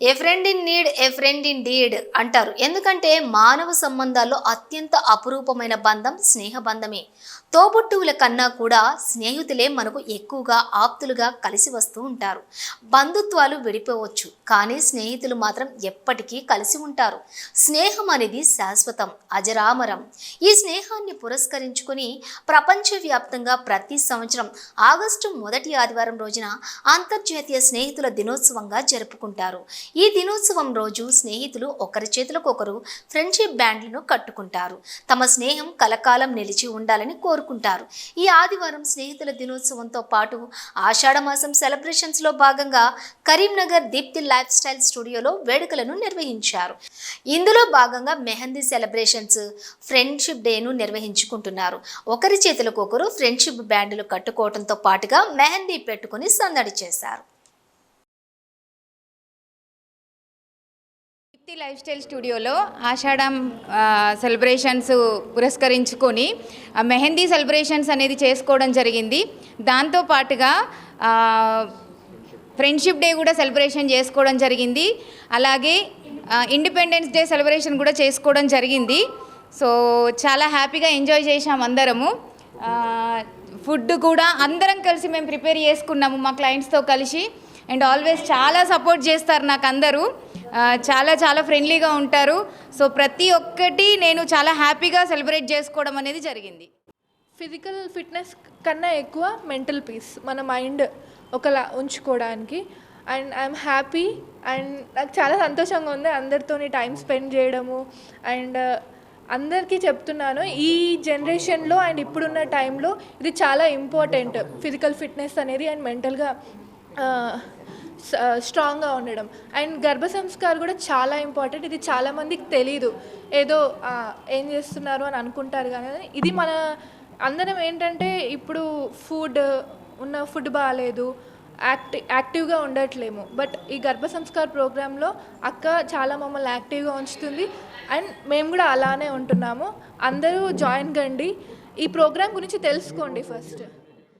A friend in need a friend in deed అంటారు. ఎందుకంటే మానవ సంబంధాల్లో అత్యంత అపురూపమైన బంధం స్నేహ బంధమే. తోబుట్టువుల కన్నా కూడా స్నేహితులే మనకు ఎక్కువగా ఆప్తులుగా కలిసి వస్తూ ఉంటారు. బంధుత్వాలు విడిపోవచ్చు కానీ స్నేహితులు మాత్రం ఎప్పటికీ కలిసి ఉంటారు. స్నేహం అనేది శాశ్వతం అజరామరం. ఈ స్నేహాన్ని పురస్కరించుకుని ప్రపంచవ్యాప్తంగా ప్రతి సంవత్సరం ఆగస్టు మొదటి ఆదివారం రోజున అంతర్జాతీయ స్నేహితుల దినోత్సవంగా జరుపుకుంటారు. ఈ దినోత్సవం రోజు స్నేహితులు ఒకరి చేతులకు ఒకరు ఫ్రెండ్షిప్ బ్యాండ్లను కట్టుకుంటారు. తమ స్నేహం కలకాలం నిలిచి ఉండాలని కోరుకుంటారు. ఈ ఆదివారం స్నేహితుల దినోత్సవంతో పాటు ఆషాఢమాసం సెలబ్రేషన్స్లో భాగంగా కరీంనగర్ దీప్తి లైఫ్ స్టైల్ స్టూడియోలో వేడుకలను నిర్వహించారు. ఇందులో భాగంగా మెహందీ సెలబ్రేషన్స్ ఫ్రెండ్షిప్ డేను నిర్వహించుకుంటున్నారు. ఒకరి చేతులకు ఒకరు ఫ్రెండ్షిప్ బ్యాండ్లు కట్టుకోవడంతో పాటుగా మెహందీ పెట్టుకుని సందడి చేశారు. దీప్తి లైఫ్ స్టైల్ స్టూడియోలో ఆషాఢం సెలబ్రేషన్స్ పురస్కరించుకొని మెహందీ సెలబ్రేషన్స్ అనేది చేసుకోవడం జరిగింది. దాంతో పాటుగా ఫ్రెండ్షిప్ డే కూడా సెలబ్రేషన్ చేసుకోవడం జరిగింది. అలాగే ఇండిపెండెన్స్ డే సెలబ్రేషన్ కూడా చేసుకోవడం జరిగింది. సో చాలా హ్యాపీగా ఎంజాయ్ చేసాం అందరము. ఫుడ్ కూడా అందరం కలిసి మేము ప్రిపేర్ చేసుకున్నాము మా క్లయింట్స్తో కలిసి. అండ్ ఆల్వేస్ చాలా సపోర్ట్ చేస్తారు నాకు అందరూ. చాలా చాలా ఫ్రెండ్లీగా ఉంటారు. సో ప్రతి ఒక్కటి నేను చాలా హ్యాపీగా సెలబ్రేట్ చేసుకోవడం అనేది జరిగింది. ఫిజికల్ ఫిట్నెస్ కన్నా ఎక్కువ మెంటల్ పీస్ మన మైండ్ ఒకలా ఉంచుకోవడానికి. అండ్ ఐఎమ్ హ్యాపీ అండ్ నాకు చాలా సంతోషంగా ఉంది అందరితోని టైం స్పెండ్ చేయడము. అండ్ అందరికీ చెప్తున్నాను ఈ జనరేషన్లో అండ్ ఇప్పుడున్న టైంలో ఇది చాలా ఇంపార్టెంట్ ఫిజికల్ ఫిట్నెస్ అనేది అండ్ మెంటల్గా స్ట్రాంగ్గా ఉండడం. అండ్ గర్భ సంస్కారం కూడా చాలా ఇంపార్టెంట్ ఇది చాలామందికి తెలీదు. ఏదో ఏం చేస్తున్నారు అని అనుకుంటారు కానీ ఇది మన అందరం ఏంటంటే ఇప్పుడు ఫుడ్ ఉన్న ఫుడ్ బాగాలేదు. యాక్టి యాక్టివ్గా ఉండట్లేము. బట్ ఈ గర్భ సంస్కార ప్రోగ్రాంలో అక్క చాలా మమ్మల్ని యాక్టివ్గా ఉంచుతుంది. అండ్ మేము కూడా అలానే ఉంటున్నాము. అందరూ జాయిన్ కండి. ఈ ప్రోగ్రాం గురించి తెలుసుకోండి ఫస్ట్